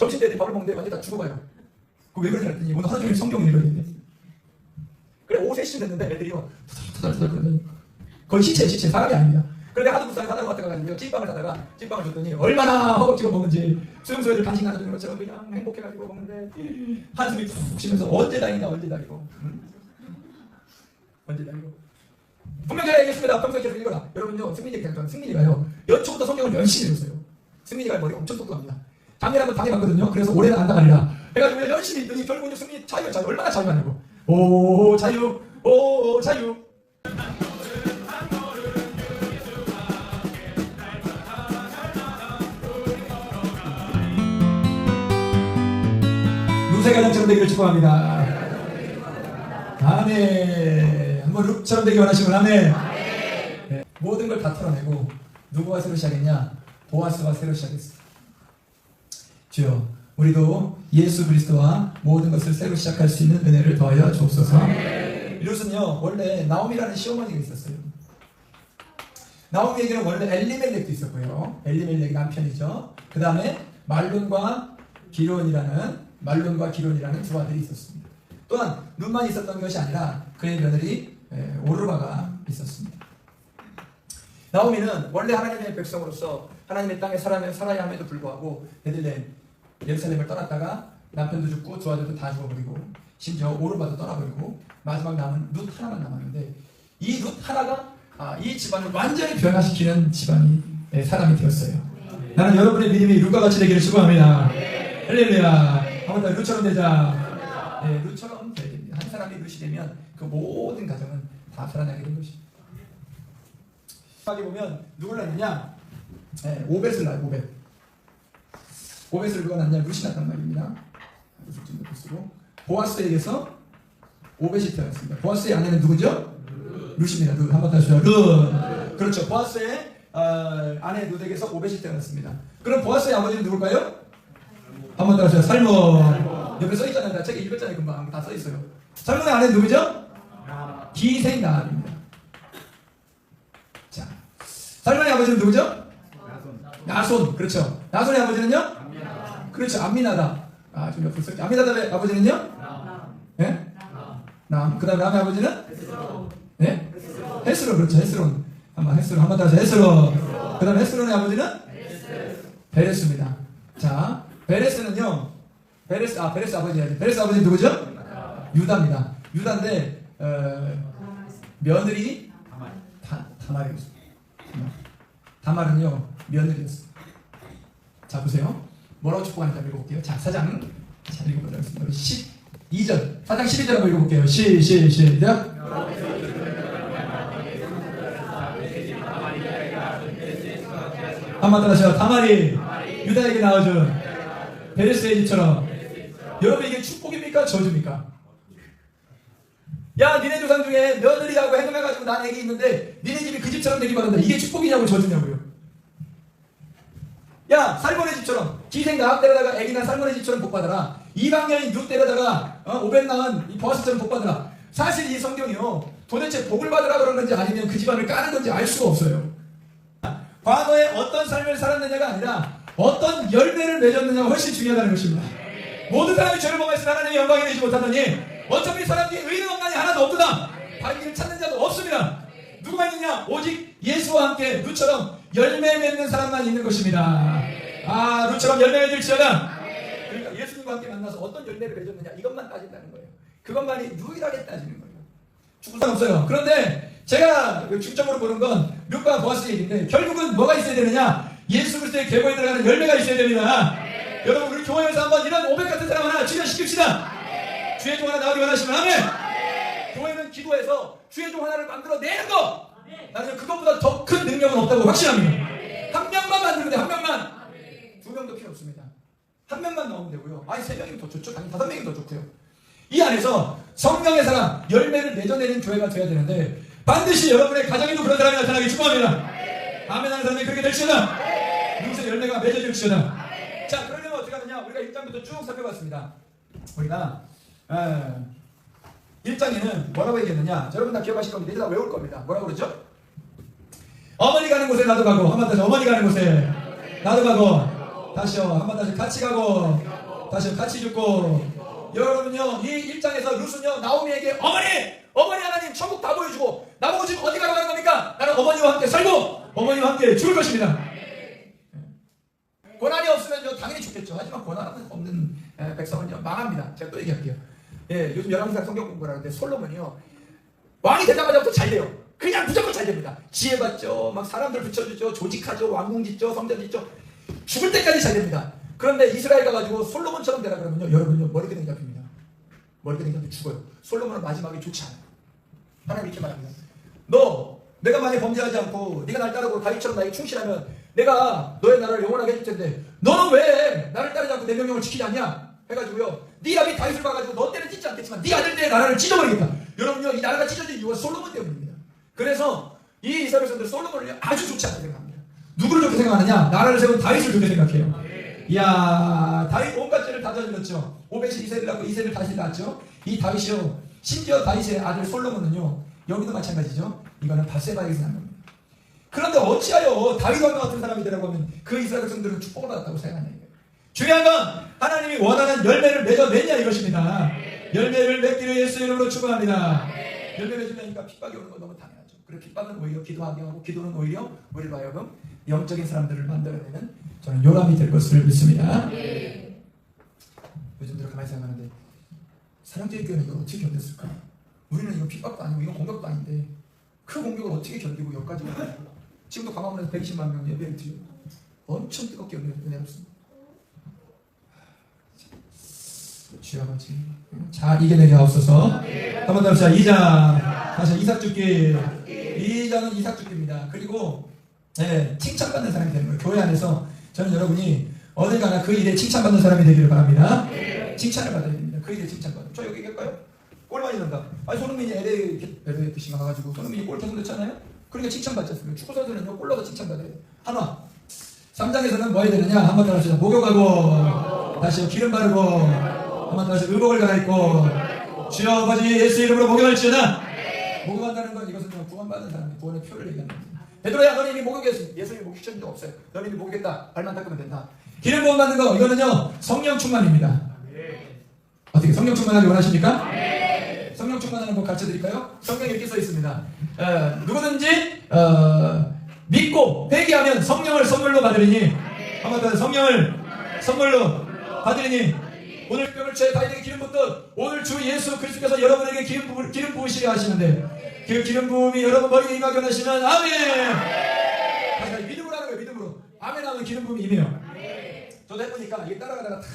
점심 때 애들이 밥을 먹는데 완전 다 죽어가요. 그왜 그러냐 했더니 오늘 하루 종일 성경 돼. 그래 오후 3시쯤 됐는데 애들이 막 투덜투덜 그러더니 거의 시체 시체 사람이 아닙니다. 그런데 하도 불쌍해 하다가 왔다가 가지고 찐빵을 사다가 찐빵을 줬더니 얼마나 허겁지겁 먹는지 수용소애들 간식 나눠주는 것처럼 그냥 행복해가지고 먹는데 한숨이 푹 쉬면서 언제 다니냐 언제 다니고 응? 언제 다니고 분명 제가 얘기했습니다. 평소에 계속 읽어라. 여러분요 승민이 그냥 승민이가요 연초부터 성경을 열심히 읽었어요. 승민이가 머리가 엄청 똑똑합니다. 한번 당해봤거든요. 그래서 올해는 안 당하리라. 해가지고 열심히 읽더니 결국은 승민이 자유 자유 얼마나 자유하냐고. 오 자유 오 자유 루세가 장처럼 되기를 축복합니다. 아멘. 한번 룩처럼 되기 원하시면 아멘. 네. 모든 걸 다 털어내고 누구와 새로 시작했냐? 보아스와 새로 시작했어. 주여, 우리도 예수 그리스도와 모든 것을 새로 시작할 수 있는 은혜를 더하여 주옵소서. 이것은요, 원래 나옴이라는 시어머니가 있었어요. 나옴이에게는 원래 엘리멜렉도 있었고요. 엘리멜렉이 남편이죠. 그 다음에 말론과 기론이라는 말론과 기론이라는 두 아들이 있었습니다. 또한 눈만 있었던 것이 아니라 그의 며느리 에, 오르바가 있었습니다. 나오미는 원래 하나님의 백성으로서 하나님의 땅에 살아, 살아야 함에도 불구하고 베들레헴 예루살렘을 떠났다가 남편도 죽고 두 아들도 다 죽어버리고 심지어 오르바도 떠나버리고 마지막 남은 룻 하나만 남았는데 이 룻 하나가 아, 이 집안을 완전히 변화시키는 집안이 에, 사람이 되었어요. 나는 여러분의 믿음이 룻과 같이 되기를 축원합니다. 할렐루야. 한번 더 룻처럼 되자. 네, 룻처럼 돼야 됩니다. 한 사람이 룻이 되면 그 모든 가정은 다 살아나게 된 것입니다. 여기 보면 누굴 낳느냐? 네, 오벳을 낳아요. 오벳. 오벳을 누가 낳냐? 룻이 낳단 말입니다. 룻을 좀 쓰고 보아스에게서 오벳이 태어났습니다. 보아스의 아내는 누구죠? 룻입니다. 룻. 한번 다시 요 룻. 그렇죠. 보아스의 어, 아내 룻에게서 오벳이 태어났습니다. 그럼 보아스의 아버지는 누굴까요? 한번 더 하세요. 살몬. 옆에 써 있잖아요. 나 책에 읽었잖아요. 금방 다 써 있어요. 살몬의 아내 누구죠? 기생 나합입니다. 자, 살몬의 아버지는 누구죠? 나손. 그렇죠. 나손의 아버지는요? 그렇죠. 암미나다. 아, 좀 옆으로 쓸게. 암미나다의 아버지는요? 예? 남. 그 다음에 남의 아버지는? 네? 헤스론. 그렇죠. 헤스론. 한번 헤스론. 한번 다시 헤스론. 그 다음에 헤스론의 아버지는? 베레스입니다. 자, 베레스는요. 베레스, 아, 베레스 아버지야지. 베레스 아버지 누구죠? 유다입니다. 유다인데, 어, 며느리 다, 다말이었어요. 다 말은요, 며느리였어요. 자, 보세요. 뭐라고 축복하는지 한번 읽어볼게요. 자, 사장. 자, 읽어보도록 하겠습니다. 우리 12절. 사장 12절 한번 읽어볼게요. 시, 시, 시작. 한번 따라하세요. 다말이 유다에게 나와준 베레스의 집처럼 여러분 이게 축복입니까? 저주입니까? 야 니네 조상 중에 며느리하고 행동해가지고 난 애기 있는데 니네 집이 그 집처럼 되기 바란다. 이게 축복이냐고 저주냐고요. 야 살몬의 집처럼 기생 나학 때려다가 애기 난 살몬의 집처럼 복 받아라. 이방여인 육 때려다가 어, 오벤 낳은 이 버스처럼 복 받아라. 사실 이 성경이요 도대체 복을 받으라 그런 건지 아니면 그 집안을 까는 건지 알 수가 없어요. 과거에 어떤 삶을 살았느냐가 아니라 어떤 열매를 맺었느냐가 훨씬 중요하다는 것입니다. 모든 사람이 죄를 범했으나 하나님의 영광이 되지 못하더니 어차피 사람 중에 의인은 없나니 하나도 없구나. 발길을 찾는 자도 없습니다. 누구만 있냐? 오직 예수와 함께 루처럼 열매 맺는 사람만 있는 것입니다. 아, 루처럼 열매 맺을 지어다. 그러니까 예수님과 함께 만나서 어떤 열매를 맺었느냐 이것만 따진다는 거예요. 그것만이 유일하게 따지는 거예요. 죽을 상 없어요. 그런데 제가 중점으로 보는 건 류과 보아스 얘기인데 결국은 뭐가 있어야 되느냐? 예수 그리스도의 계보에 들어가는 열매가 있어야 됩니다. 여러분 우리 교회에서 한번 이런 오백 같은 사람 하나 출연시킵시다. 주의 종 하나 나오기 원하시면 아멘. 교회는 기도해서 주의 종 하나를 만들어 내는 거. 나는 그것보다 더 큰 능력은 없다고 확신합니다. 한 명만 만들면 돼. 한 명만. 두 명도 필요 없습니다. 한 명만 나오면 되고요. 아니 세 명이면 더 좋죠. 당연히 다섯 명이면 더 좋고요. 이 안에서 성령의 사람 열매를 맺어내는 교회가 돼야 되는데 반드시 여러분의 가정에도 그런 사람이 나타나기 축복합니다. 아멘 하는 사람이 그렇게 될지어다. 무슨 열매가 맺어질지어다. 자 그러려면 어떻게 하느냐? 우리가 1장부터 쭉 살펴봤습니다. 우리가 어, 1장에는 뭐라고 얘기했느냐? 자, 여러분 다 기억하실 겁니다. 이제 다 외울 겁니다. 뭐라고 그러죠? 어머니 가는 곳에 나도 가고 한번 다시 어머니 가는 곳에 나도 가고 다시요. 한번 다시 같이 가고. 다시요. 같이 죽고. 여러분요, 이 1장에서 룻은요, 나오미에게 어머니! 어머니 하나님 천국 다 보여주고, 나보고 지금 어디 가러 가는 겁니까? 나는 어머니와 함께 살고, 어머니와 함께 죽을 것입니다. 고난이 없으면요, 당연히 죽겠죠. 하지만 고난 없는 에, 백성은요, 망합니다. 제가 또 얘기할게요. 예, 요즘 열왕기상 성경 공부를 하는데 솔로몬이요, 왕이 되자마자부터 잘 돼요. 그냥 무조건 잘 됩니다. 지혜 받죠. 막 사람들 붙여주죠. 조직하죠. 왕궁 짓죠. 성전 짓죠. 죽을 때까지 잘 됩니다. 그런데 이스라엘 가가지고 솔로몬처럼 되라 그러면요. 여러분요. 머리끄댕이 잡힙니다. 머리끄댕이 잡히 죽어요. 솔로몬은 마지막에 좋지 않아요. 하나님 이렇게 말합니다. 너 내가 만약 범죄하지 않고 네가 날 따르고 다윗처럼 나에게 충실하면 내가 너의 나라를 영원하게 해줄 텐데 너는 왜 나를 따르지 않고 내 명령을 지키지 않냐? 해가지고요. 네 아비 다윗을 봐가지고 너 때는 찢지 않겠지만 네 아들 때의 나라를 찢어버리겠다. 여러분요. 이 나라가 찢어진 이유가 솔로몬 때문입니다. 그래서 이 이스라엘 백성들 솔로몬을 아주 좋지 않게 생각합니다. 누구를 좋게 생각하느냐? 나라를 세운 다윗을 좋게 생각해요. 이야, 다윗 온갖 죄를 다 저질렀죠. 오벳이 이세를 낳고 이세를 다시 낳았죠. 이 다윗이요. 심지어 다윗의 아들 솔로몬은요. 여기도 마찬가지죠. 이거는 바세바에게서 난 겁니다. 그런데 어찌하여 다윗 왕과 같은 사람이 되라고 하면 그 이스라엘 백성들은 축복을 받았다고 생각하냐 이거예요. 중요한 건 하나님이 원하는 열매를 맺어냈냐 이것입니다. 열매를 맺기를 예수 이름으로 축원합니다. 열매 맺으려니까 핍박이 오는 건 너무 당연하죠. 그리고 핍박은 오히려 기도하게 하고 기도는 오히려 우리로 하여금 영적인 사람들을 만들어내는 저는 요람이 될 것을 믿습니다. 요즘 들어 가만히 생각하는데 사랑제일 교회는 이걸 어떻게 견뎠을까? 우리는 이거 핍박도 아니고 이건 공격도 아닌데 그 공격을 어떻게 견디고 여기까지 지금도 광화문에서 120만 명 예배를 드려 엄청 뜨겁게 은혜롭습니다. 아버지 잘 이겨내게 하옵소서. 한번 더 합시다. 2장. 다시 이삭 죽기. 2장은 이삭 죽기입니다. 그리고 네, 칭찬받는 사람이 되는 거예요. 교회 안에서 저는 여러분이 어딜 가나 그 일에 칭찬받는 사람이 되기를 바랍니다. 칭찬을 받아야 됩니다. 그 일에 칭찬받아 저 여기 갈까요? 골 많이 넣는다. 아니 손흥민이 LA LA FC 가가지고 손흥민이 골 계속 넣잖아요? 그러니까 칭찬받지 않습니까? 축구 선수는요 골 넣어서 칭찬받아야 돼요. 한화 3장에서는 뭐 해야 되느냐? 한번 더 합시다. 목욕하고 다시 기름 바르고 한번 더 다시 의복을 갈아입고 주여 아버지 예수 이름으로 목욕할지어다 목욕한다는 건 이것은 구원받는 사람이 구원의 표를 얘기하는 겁니다 베드로야 너는 이미 목욕했어 예수님이 목욕시킨 적 없어요 너는 이미 목욕했다 발만 닦으면 된다 기름 부음 받는 거 이거는요 성령 충만입니다 어떻게 성령 충만하기 원하십니까? 성령 충만하는 법 가르쳐 드릴까요? 성경에 이렇게 써 있습니다. 어, 누구든지 어, 믿고 회개하면 성령을 선물로 받으리니 한번 더 성령을 선물로 받으리니 오늘 뼈를 죄 다이에게 기름 붓듯 오늘 주 예수 그리스도께서 여러분에게 기름, 부, 기름 부으시려 하시는데 그 기름 부음이 여러분 머리에 임하게 하시면 아멘. 다시 믿음으로 하는 거예요 믿음으로. 아멘 하면 기름 부음이 임해요. 저도 해보니까 이게 따라가다가 탁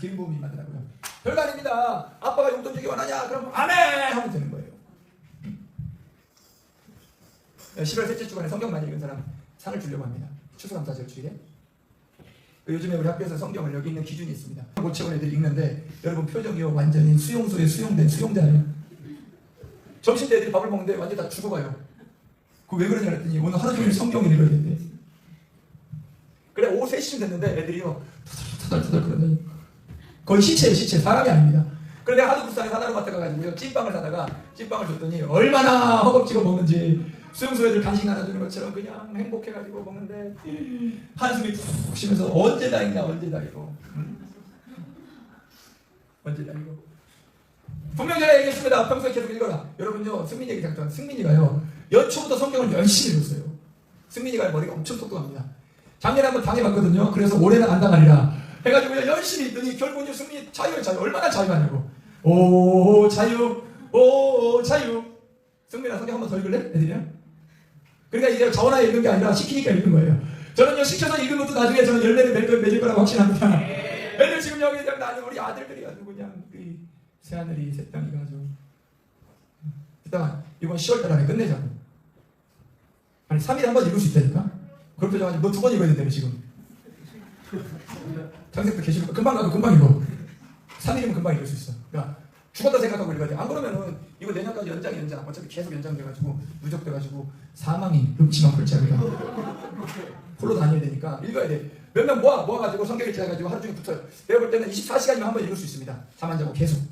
기름 부음이 임하더라고요. 별거 아닙니다. 아빠가 용돈 주기 원하냐? 그럼 아멘 하면 되는 거예요. 11월 셋째 주간에 성경 많이 읽은 사람 상을 주려고 합니다. 추수감사절 주일에. 그 요즘에 우리 학교에서 성경을 여기 있는 기준이 있습니다. 고체원 애들이 읽는데 여러분 표정이요 완전히 수용소에 수용된 수용자예요. 점심 때 애들이 밥을 먹는데 완전 다 죽어가요. 그 왜 그러냐 그랬더니 오늘 하루 종일 성경을 읽어야 된대. 그래 오후 3시쯤 됐는데 애들이요 터덜터덜 그러더니 거의 시체예요 시체 사람이 아닙니다. 그런데 하도 불쌍해 하나로 마트 가가지고요 찐빵을 사다가 찐빵을 줬더니 얼마나 허겁지겁 먹는지 수용소 애들 간식 나눠 주는 것처럼 그냥 행복해가지고 먹는데 한숨이 푹 쉬면서 언제 다 읽냐 언제 음? 언제 다 읽어 분명 제가 얘기했습니다. 평소에 계속 읽어라. 여러분요 승민이 얘기 잠깐 승민이가요. 연초부터 성경을 열심히 읽었어요. 승민이가 머리가 엄청 똑똑합니다. 작년에 한번 당해봤거든요. 그래서 올해는 안 당하리라 해가지고 열심히 읽더니 결국은 승민이 자유를 자유 얼마나 자유하냐고. 오 자유. 오 자유. 승민아 성경 한번 더 읽을래? 애들이랑 그러니까 이제 저나 읽는 게 아니라 시키니까 읽는 거예요. 저는요 시켜서 읽은 것도 나중에 저는 열매를 맺을, 맺을 거라고 확신합니다. 애들 지금 여기 나는 우리 아들들이 아주 그냥 그 새하늘이 새 땅이 가지고 일단 이번 10월 달 안에 끝내자. 아니 3일에 한 번 읽을 수 있다니까. 그런 표정 가지고 너 두 번 읽어야 된다며 지금. 장생도 계시고 금방 가도 금방 읽어. 3일이면 금방 읽을 수 있어. 그러니까 죽었다 생각하고 돼. 안 그러면은 이거 내년까지 연장 연장 어차피 계속 연장돼가지고 누적돼가지고 사망이 음침한 골짜기가 홀로 다녀야 되니까 읽어야 돼. 몇 명 모아 모아가지고 성경을 찾아가지고 하루 종일 붙어요. 내가 볼 때는 24시간이면 한 번 읽을 수 있습니다. 잠안 자고 계속.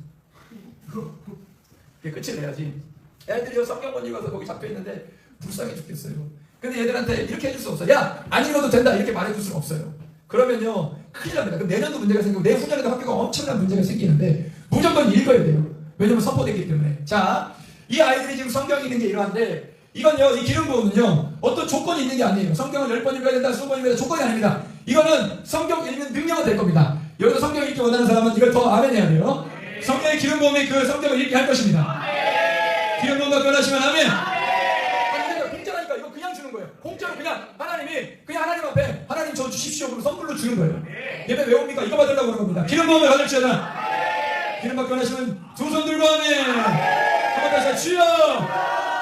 그게 끝을 내야지. 애들이 성경 못 읽어서 거기 잡혀 있는데 불쌍해 죽겠어요. 근데 얘들한테 이렇게 해줄 수 없어. 야, 안 읽어도 된다. 이렇게 말해줄 수는 없어요. 그러면요 큰일 납니다. 그럼 내년도 문제가 생기고 내후년에도 학교가 엄청난 문제가 생기는데 무조건 읽어야 돼요. 왜냐면 선포되기 때문에. 자, 이 아이들이 지금 성경이 있는 게 이러한데 이건요, 이 기름 부음은요, 어떤 조건이 있는 게 아니에요. 성경을 열번 읽어야 된다, 스무 번 읽어야 된다, 조건이 아닙니다. 이거는 성경 읽는 능력은 될 겁니다. 여기서 성경 읽기 원하는 사람은 이걸 더 아멘 해야 돼요. 성경의 기름 부음이 그 성경을 읽게 할 것입니다. 기름 부음과 변하시면 아멘. 공짜라니까 이거 그냥 주는 거예요. 공짜로 그냥 하나님이 그냥 하나님 앞에 하나님 저 주십시오 그럼 선물로 주는 거예요. 예배 왜 옵니까? 이거 받으려고 그런 겁니다. 기름 부음을 받을지어다. 기름 받고 하시면 두손 들고 아멘. 한번 다시. 주여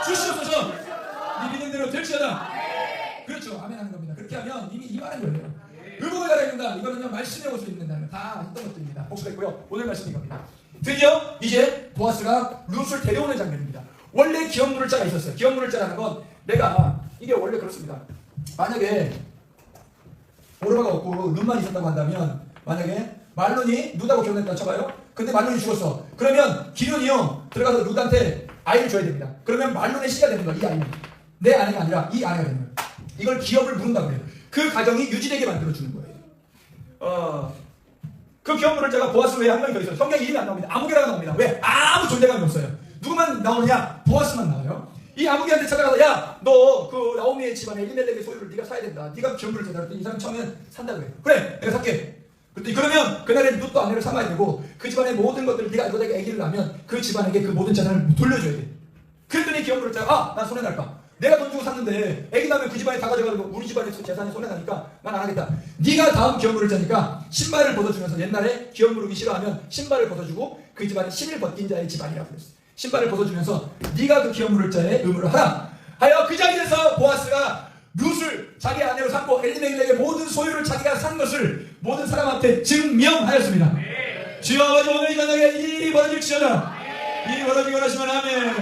주시옵소서. 이 믿는 대로 될지어다. 그렇죠. 아멘 하는 겁니다. 그렇게 하면 이미 임하는 거예요. 의복을 된다. 이거는요 말씀의 옷을 입는다는 다 했던 것들입니다. 복수가 있고요. 오늘 말씀인 겁니다. 드디어 이제 보아스가 룻을 데려오는 장면입니다. 원래 기업물을 자가 있었어요. 기업물을 자라는 건 내가 이게 원래 그렇습니다. 만약에 오르바가 없고 룻만 있었다고 한다면 만약에 말론이 룻하고 결혼했다 쳐봐요. 근데 말론이 죽었어. 그러면 기련이요 들어가서 룻한테 아이를 줘야 됩니다. 그러면 말론의 씨가 되는 거야. 이 아이는 내 아내가 아니라 이 아내가 되는 거야. 이걸 기업을 부른다고 해요. 그 가정이 유지되게 만들어주는 거예요. 어, 그 기업물을 제가 보아스 외에 한 명이 더 있어요. 성경 이름이 안 나옵니다. 아무개라가 나옵니다. 왜? 아무 존재감이 없어요. 누구만 나오느냐? 보아스만 나와요. 이 아무개한테 찾아가서 야, 너 그 나오미의 집안에 일멜렉의 소유를 네가 사야 된다. 네가 기업물을 제대로 했더니 이 사람 처음엔 산다 그래. 그래, 내가 살게. 그러면 그날에 룻도 아내를 삼아야 되고 그 집안의 모든 것들을 네가 너에게 아기를 낳으면 그 집안에게 그 모든 재산을 돌려줘야 돼. 그랬더니 기업물을 자가 아, 난 손해 날까? 내가 돈 주고 샀는데 애기 낳으면 그 집안에 다 가져가고 우리 집안에 재산이 손해 나니까 난 안 하겠다. 네가 다음 기업물을 자니까 신발을 벗어주면서 옛날에 기업물이 싫어하면 신발을 벗어주고 그 집안에 신을 벗긴 자의 집안이라고 그랬어. 신발을 벗어주면서 네가 그 기업물을 자의 의무를 하라. 하여 그 자리에서 보아스가 룻을 자기 아내로 삼고 엘리멜렉의 모든 소유를 자기가 산 것을 모든 사람한테 증명하였습니다. 주여 아버지 오늘 이 저녁에 이 일이 벌어질지어다. 이 일이 벌어지고 하시면 아멘.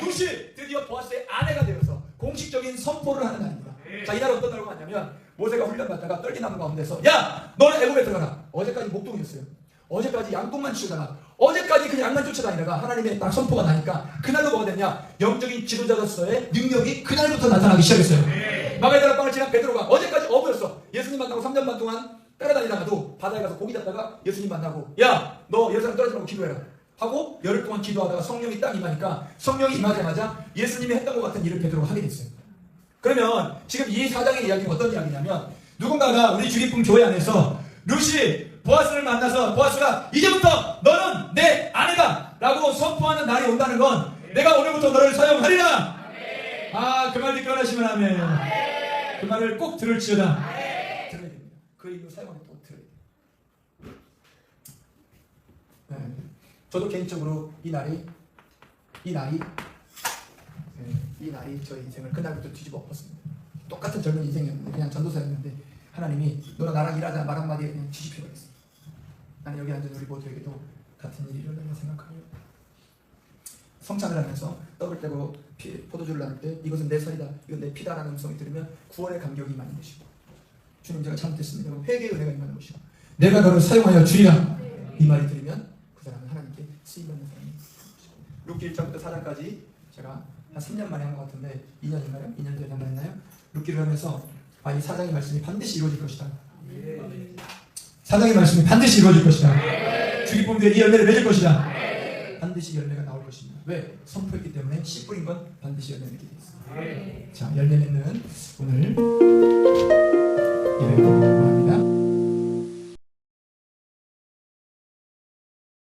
룻이 드디어 보아스의 아내가 되어서 공식적인 선포를 하는 날입니다. 자, 이날 어떤 날과 같냐면 모세가 훈련받다가 떨기나무 가운데서 야, 너는 애굽에 들어가라. 어제까지 목동이었어요. 어제까지 양똥만 치우다가 어제까지 그 양만 쫓아다니다가 하나님의 딱 선포가 나니까 그날로 뭐가 됐냐? 영적인 지도자로서의 능력이 그날부터 나타나기 시작했어요. 마가다라 빵을 지난 베드로가 어제까지 어부였어. 예수님 만나고 3년 반 동안 따라다니다가도 바다에 가서 고기 잡다가 예수님 만나고 야, 너 예루살렘 떨어지 말고 기도해라. 하고 열흘 동안 기도하다가 성령이 딱 임하니까 성령이 임하자마자 예수님이 했던 것 같은 일을 베드로가 하게 됐어요. 그러면 지금 이 사장의 이야기는 어떤 이야기냐면 누군가가 우리 주기쁨 교회 안에서 루시 보아스를 만나서 보아스가 이제부터 너는 내 아내다 라고 선포하는 날이 온다는 건 내가 오늘부터 너를 사용하리라 아그 말 듣고 하시면 하면 그 말을 꼭 들을지어다 그 이유 사용하면 꼭 들어야 돼요 네. 저도 개인적으로 이 날이 이 날이 네, 이 날이 저희 인생을 그날부터 뒤집어 엎었습니다. 똑같은 젊은 인생이었는데 그냥 전도사였는데 하나님이 너랑 나랑 일하자 말 한마디에 그냥 뒤집혀버렸어요. 나는 여기 앉은 우리 모두에게도 같은 일이 일어나는 생각하며 성찬을 하면서 떡을 떼고 피, 포도주를 나눌 때 이것은 내 살이다 이건 내 피다라는 음성이 들으면 구원의 감격이 임하는 것이고 주님 제가 잘못했습니다 회개의 은혜가 임하는 것이고 내가 너를 사용하여 주리라 이 말이 들으면 그 사람은 하나님께 쓰임받는 사람이 룻기 1장부터 4장까지 제가 한 3년 만에 한 것 같은데 2년인가요? 2년 전에 한번 했나요? 룻기를 하면서 아, 이 사장의 말씀이 반드시 이루어질 것이다. 사장의 말씀이 반드시 이루어질 것이다. 주기쁨 뒤에 이 열매를 맺을 것이다. 반드시 열매가 나올 것입니다. 왜? 선포했기 때문에 씨 뿌린 건 반드시 열매 맺게 돼 있어. 자, 열매 맺는 오늘 예배